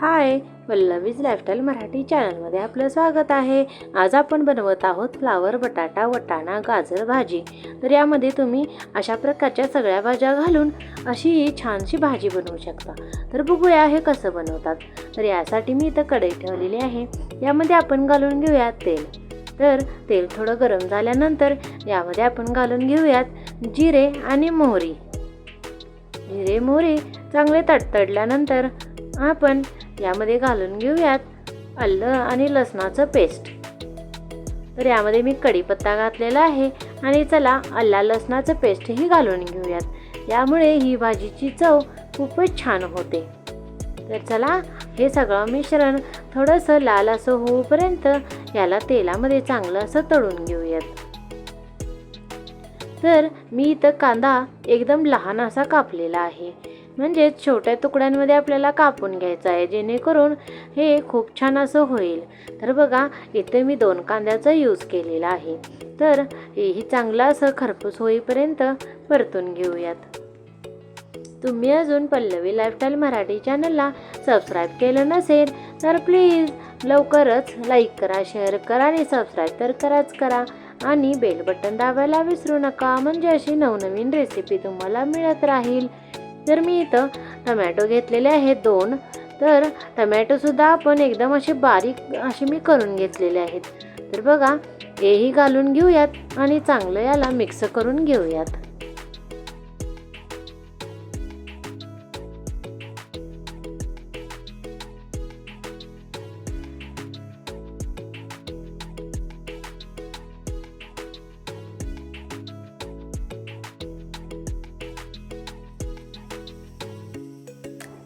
हाय वल्लवीज lifestyle Marathi चॅनलमध्ये आपलं स्वागत आहे. आज आपण बनवत आहोत फ्लावर बटाटा वटाणा गाजर भाजी. तर यामध्ये तुम्ही अशा प्रकारच्या सगळ्या भाज्या घालून अशी छानशी भाजी बनवू शकता. तर बघूया हे कसं बनवतात. तर यासाठी मी इथं कढई ठेवलेली आहे. यामध्ये आपण घालून घेऊयात तेल. तर तेल थोडं गरम झाल्यानंतर यामध्ये आपण घालून घेऊयात जिरे आणि मोहरी. जिरे मोहरी चांगले तडतडल्यानंतर आपण यामध्ये घालून घेऊयात आलं आणि लसणाचं पेस्ट तर यामध्ये मी कढीपत्ता घातलेला आहे आणि चला आला लसणाचं पेस्टही घालून घेऊयात. यामुळे ही भाजीची चव खूपच छान होते. तर चला हे सगळं मिश्रण थोडंसं लाल असं होऊपर्यंत याला तेलामध्ये चांगलं असं तळून घेऊयात. तर मी इथं कांदा एकदम लहान असा कापलेला आहे. म्हणजेच छोट्या तुकड्यांमध्ये आपल्याला कापून घ्यायचं आहे जेणेकरून हे खूप छान असं होईल. तर बघा इथे मी दोन कांद्याचा यूज केलेला आहे. तर हेही चांगलं असं खरपूस होईपर्यंत परतून घेऊयात. तुम्ही अजून पल्लवी लाईफस्टाईल मराठी चॅनलला सबस्क्राईब केलं नसेल तर प्लीज लवकरच लाईक करा शेअर करा आणि सबस्क्राईब तर कराच करा. आणि बेल बटन दाबायला विसरू नका म्हणजे अशी नवनवीन रेसिपी तुम्हाला मिळत राहील. तर मी इथं टमॅटो घेतलेले आहेत दोन तर टमॅटोसुद्धा आपण एकदम असे बारीक असे मी करून घेतलेले आहेत. तर बघा हेही घालून घेऊयात आणि चांगलं याला मिक्स करून घेऊयात.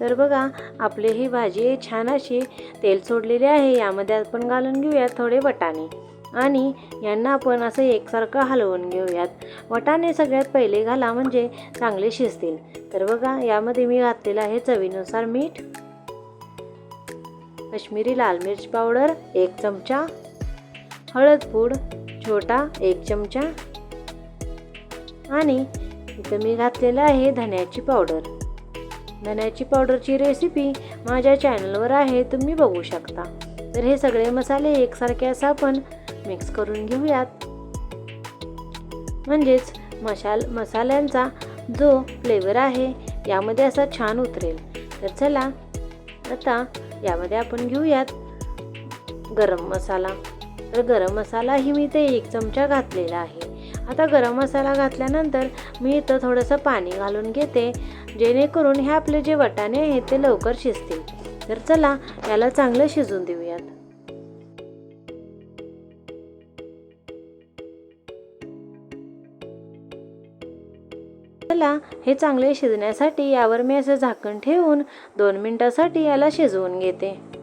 तर बघा आपली ही भाजी छान अशी तेल सोडलेली आहे यामध्ये आपण घालून घेऊयात थोडे वटाणे. आणि यांना आपण असं एकसारखं हलवून घेऊयात. वटाणे सगळ्यात पहिले घाला म्हणजे चांगले शिजतील. तर बघा यामध्ये मी घातलेलं आहे चवीनुसार मीठ कश्मीरी लाल मिरच पावडर एक चमचा हळद पूड छोटा एक चमचा आणि इथं मी घातलेलं आहे धन्याची पावडर. धन्याची पावडरची रेसिपी माझ्या चॅनलवर आहे तुम्ही बघू शकता. तर हे सगळे मसाले एकसारखे असं आपण मिक्स करून घेऊयात. म्हणजेच मशाल मसाल्यांचा जो फ्लेवर आहे यामध्ये असा छान उतरेल. तर चला आता यामध्ये आपण घेऊयात गरम मसाला. तर गरम मसालाही मी ते एक चमचा घातलेला आहे. आता गरम मसाला घातल्यानंतर मी इथं थोडंसं पाणी घालून घेते जेणेकरून हे आपले जे वटाणे आहेत ते लवकर शिजतील. तर चला याला चांगलं शिजून देऊयात. चला हे चांगले शिजण्यासाठी यावर मी असं झाकण ठेवून दोन मिनिटासाठी याला शिजवून घेते.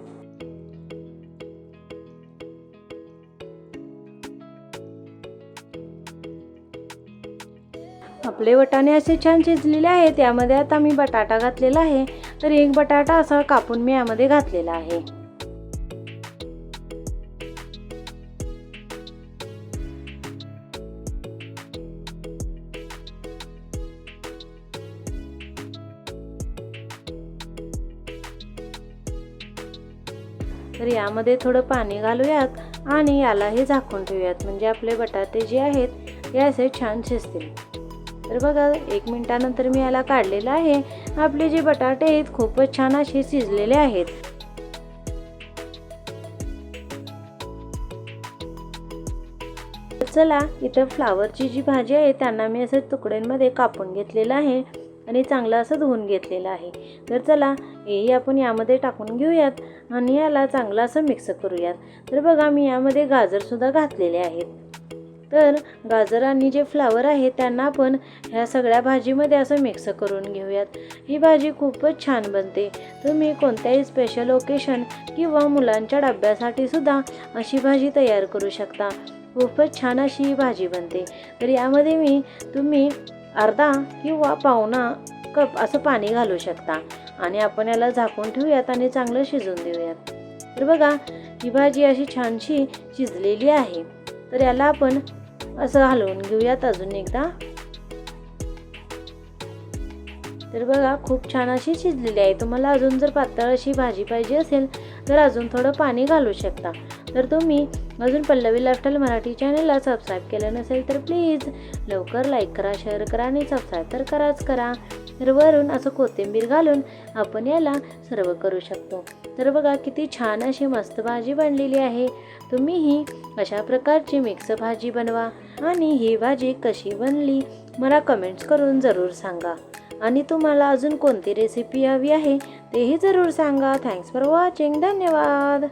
आपले वटाणे असे छान शिजलेले आहेत यामध्ये आता मी बटाटा घातलेला आहे. तर एक बटाटा असा कापून मी यामध्ये घातलेला आहे. तर यामध्ये थोडं पाणी घालूयात आणि यालाही झाकून ठेवूयात. म्हणजे आपले बटाटे जे आहेत हे असे छान शिजतील. तर बघा एक मिनटानंतर मी याला काढलेलं आहे. आपले जे बटाटे आहेत खूपच छान असे शिजलेले आहेत. चला इथं फ्लावरची जी भाजी आहे त्यांना मी असं तुकड्यांमध्ये कापून घेतलेलं आहे आणि चांगलं असं धुवून घेतलेलं आहे. तर चला हेही आपण यामध्ये टाकून घेऊयात आणि याला चांगलं असं मिक्स करूयात. तर बघा मी यामध्ये गाजरसुद्धा घातलेले आहेत. तर गाजर आणि जे फ्लावर आहे त्यांना आपण ह्या सगळ्या भाजीमध्ये असं मिक्स करून घेऊयात. ही भाजी खूपच छान बनते. तुम्ही कोणत्याही स्पेशल ओकेशन किंवा मुलांच्या डब्यासाठी सुद्धा अशी भाजी तयार करू शकता. खूपच छान अशी ही भाजी बनते. तर यामध्ये मी तुम्ही अर्धा किंवा पावणा कप असं पाणी घालू शकता. आणि आपण याला झाकून ठेवूयात आणि चांगलं शिजून देऊयात. तर बघा ही भाजी अशी छानशी शिजलेली आहे. तर याला आपण असं हलवून घेऊयात अजून एकदा. तर बघा खूप छान अशी शिजलेली आहे. तुम्हाला अजून जर पातळ अशी भाजी पाहिजे असेल तर अजून थोडं पाणी घालू शकता. तर तुम्ही अजून पल्लवी लाईफस्टाईल मराठी चॅनलला सबस्क्राईब केलं नसेल तर प्लीज लवकर लाईक करा शेअर करा आणि सबस्क्राईब तर कराच करा. तर वरून असं कोथिंबीर घालून आपण याला सर्व करू शकतो. तर बघा किती छान अशी मस्त भाजी बनलेली आहे. तुम्हीही अशा प्रकारची मिक्स भाजी बनवा आणि ही भाजी कशी बनली मला कमेंट्स करून जरूर सांगा. आणि तुम्हाला अजून कोणती रेसिपी हवी आहे तेही जरूर सांगा. थँक्स फॉर वॉचिंग धन्यवाद.